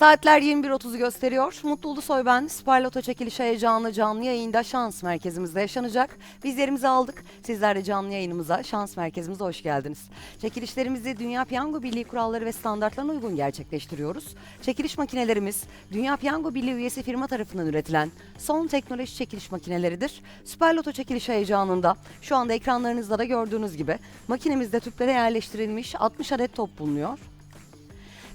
Saatler 21.30'u gösteriyor. Mutlu Ulusoy ben. Sparloto çekiliş heyecanı canlı yayında şans merkezimizde yaşanacak. Bizlerimizi aldık. Sizler de canlı yayınımıza, şans merkezimize hoş geldiniz. Çekilişlerimizi Dünya Piyango Birliği kuralları ve standartlarına uygun gerçekleştiriyoruz. Çekiliş makinelerimiz Dünya Piyango Birliği üyesi firma tarafından üretilen son teknoloji çekiliş makineleridir. Süperloto çekiliş heyecanında şu anda ekranlarınızda da gördüğünüz gibi makinemizde tüplere yerleştirilmiş 60 adet top bulunuyor.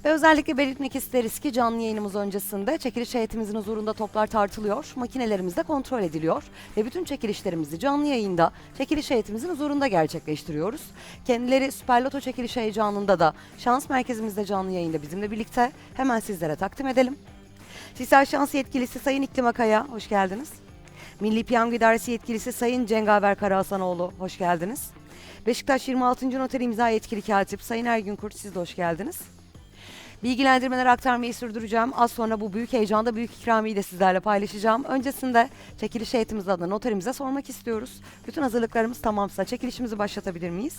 Ve özellikle belirtmek isteriz ki canlı yayınımız öncesinde çekiliş heyetimizin huzurunda toplar tartılıyor, makinelerimiz de kontrol ediliyor ve bütün çekilişlerimizi canlı yayında çekiliş heyetimizin huzurunda gerçekleştiriyoruz. Kendileri Süper Loto çekiliş heyecanında da şans merkezimizde canlı yayında bizimle birlikte hemen sizlere takdim edelim. Sisal Şans Yetkilisi Sayın İklim Akaya, hoş geldiniz. Milli Piyango İdaresi Yetkilisi Sayın Cengaver Karahasanoğlu, hoş geldiniz. Beşiktaş 26. Noter İmza Yetkili Katip Sayın Ergün Kurt, siz de hoş geldiniz. Bilgilendirmeleri aktarmayı sürdüreceğim. Az sonra bu büyük heyecanda büyük ikramiyi de sizlerle paylaşacağım. Öncesinde çekiliş heyetimiz adına noterimize sormak istiyoruz. Bütün hazırlıklarımız tamamsa çekilişimizi başlatabilir miyiz?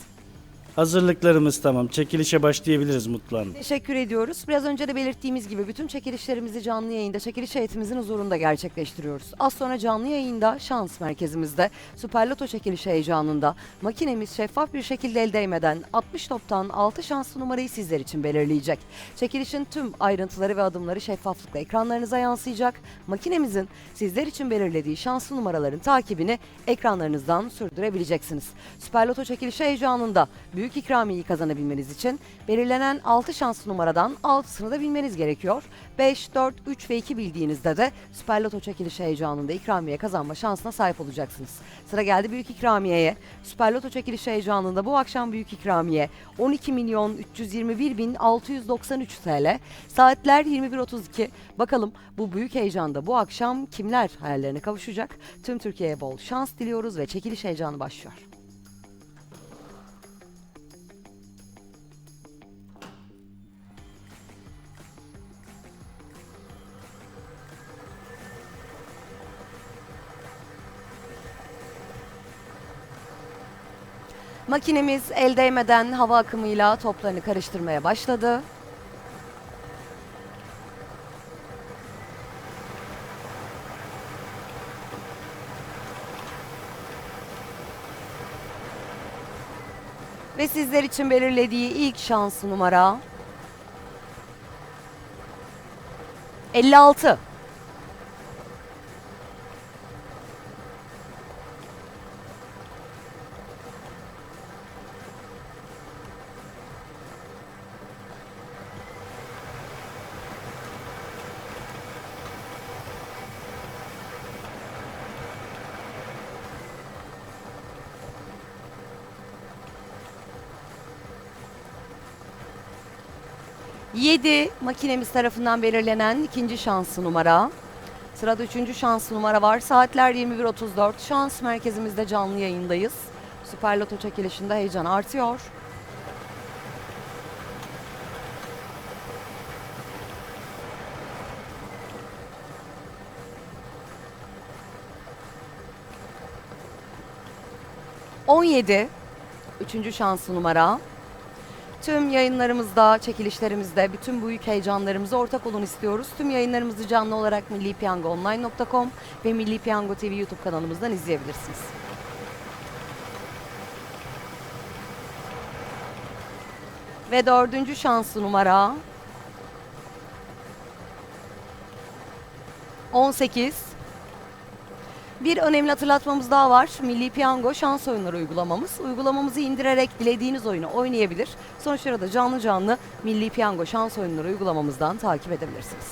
Hazırlıklarımız tamam. Çekilişe başlayabiliriz Mutlu Hanım. Teşekkür ediyoruz. Biraz önce de belirttiğimiz gibi bütün çekilişlerimizi canlı yayında çekiliş heyetimizin huzurunda gerçekleştiriyoruz. Az sonra canlı yayında şans merkezimizde Süper Loto çekiliş heyecanında makinemiz şeffaf bir şekilde el değmeden 60 toptan 6 şanslı numarayı sizler için belirleyecek. Çekilişin tüm ayrıntıları ve adımları şeffaflıkla ekranlarınıza yansıyacak. Makinemizin sizler için belirlediği şanslı numaraların takibini ekranlarınızdan sürdürebileceksiniz. Süper Loto çekiliş heyecanında büyük ikramiyeyi kazanabilmeniz için belirlenen 6 şanslı numaradan 6'sını da bilmeniz gerekiyor. 5, 4, 3 ve 2 bildiğinizde de Süper Loto çekiliş heyecanında ikramiye kazanma şansına sahip olacaksınız. Sıra geldi büyük ikramiyeye. Süper Loto çekiliş heyecanında bu akşam büyük ikramiye 12 milyon 321 bin 693 TL. Saatler 21.32. Bakalım bu büyük heyecanda bu akşam kimler hayallerine kavuşacak? Tüm Türkiye'ye bol şans diliyoruz ve çekiliş heyecanı başlıyor. Makinemiz el değmeden hava akımıyla toplarını karıştırmaya başladı. Ve sizler için belirlediği ilk şans numara 56. Yedi makinemiz tarafından belirlenen ikinci şansı numara. Sırada üçüncü şansı numara var. Saatler 21.34. Şans merkezimizde canlı yayındayız. Süper Loto çekilişinde heyecan artıyor. On yedi. Üçüncü şansı numara. Tüm yayınlarımızda, çekilişlerimizde bütün büyük heyecanlarımıza ortak olun istiyoruz. Tüm yayınlarımızı canlı olarak millipiyangoonline.com ve Milli Piyango TV YouTube kanalımızdan izleyebilirsiniz. Ve dördüncü şanslı numara 18 bir önemli hatırlatmamız daha var. Milli Piyango şans oyunları uygulamamız. Uygulamamızı indirerek dilediğiniz oyunu oynayabilir. Sonuçları da canlı canlı Milli Piyango şans oyunları uygulamamızdan takip edebilirsiniz.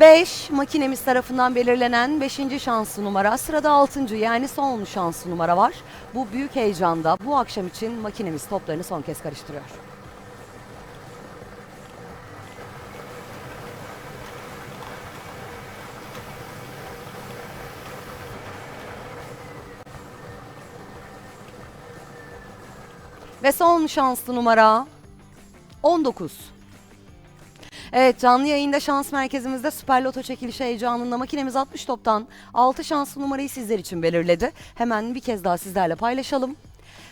Beş makinemiz tarafından belirlenen 5. şanslı numara. Sırada 6. yani son şanslı numara var. Bu büyük heyecanda bu akşam için makinemiz toplarını son kez karıştırıyor. Ve son şanslı numara 19. Evet canlı yayında şans merkezimizde Süper Loto çekilişi heyecanında makinemiz 60 toptan 6 şanslı numarayı sizler için belirledi. Hemen bir kez daha sizlerle paylaşalım.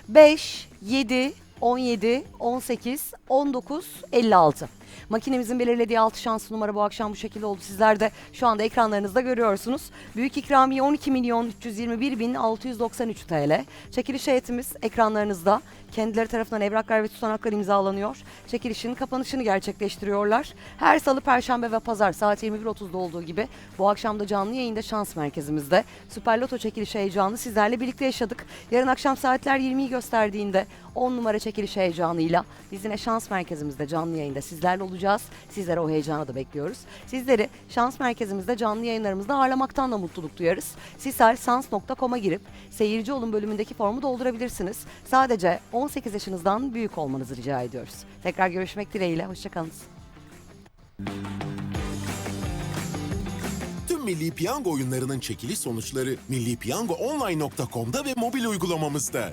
5, 7, 17, 18, 19, 56. Makinemizin belirlediği 6 şanslı numara bu akşam bu şekilde oldu. Sizler de şu anda ekranlarınızda görüyorsunuz. Büyük ikramiye 12 milyon 321 bin 693 TL. Çekiliş heyetimiz ekranlarınızda. Kendileri tarafından evraklar ve tutanaklar imzalanıyor. Çekilişin kapanışını gerçekleştiriyorlar. Her salı, perşembe ve pazar saat 21.30'da olduğu gibi bu akşam da canlı yayında şans merkezimizde Süper Loto çekilişi heyecanı sizlerle birlikte yaşadık. Yarın akşam saatler 20'yi gösterdiğinde 10 numara çekiliş heyecanıyla biz yine şans merkezimizde canlı yayında sizlerle olacağız. Sizlere o heyecanı da bekliyoruz. Sizleri şans merkezimizde canlı yayınlarımızda ağırlamaktan da mutluluk duyarız. Sisalsans.com'a girip seyirci olun bölümündeki formu doldurabilirsiniz. Sadece 18 yaşınızdan büyük olmanızı rica ediyoruz. Tekrar görüşmek dileğiyle. Hoşçakalınız. Tüm Milli Piyango oyunlarının çekiliş sonuçları millipiyangoonline.com'da ve mobil uygulamamızda.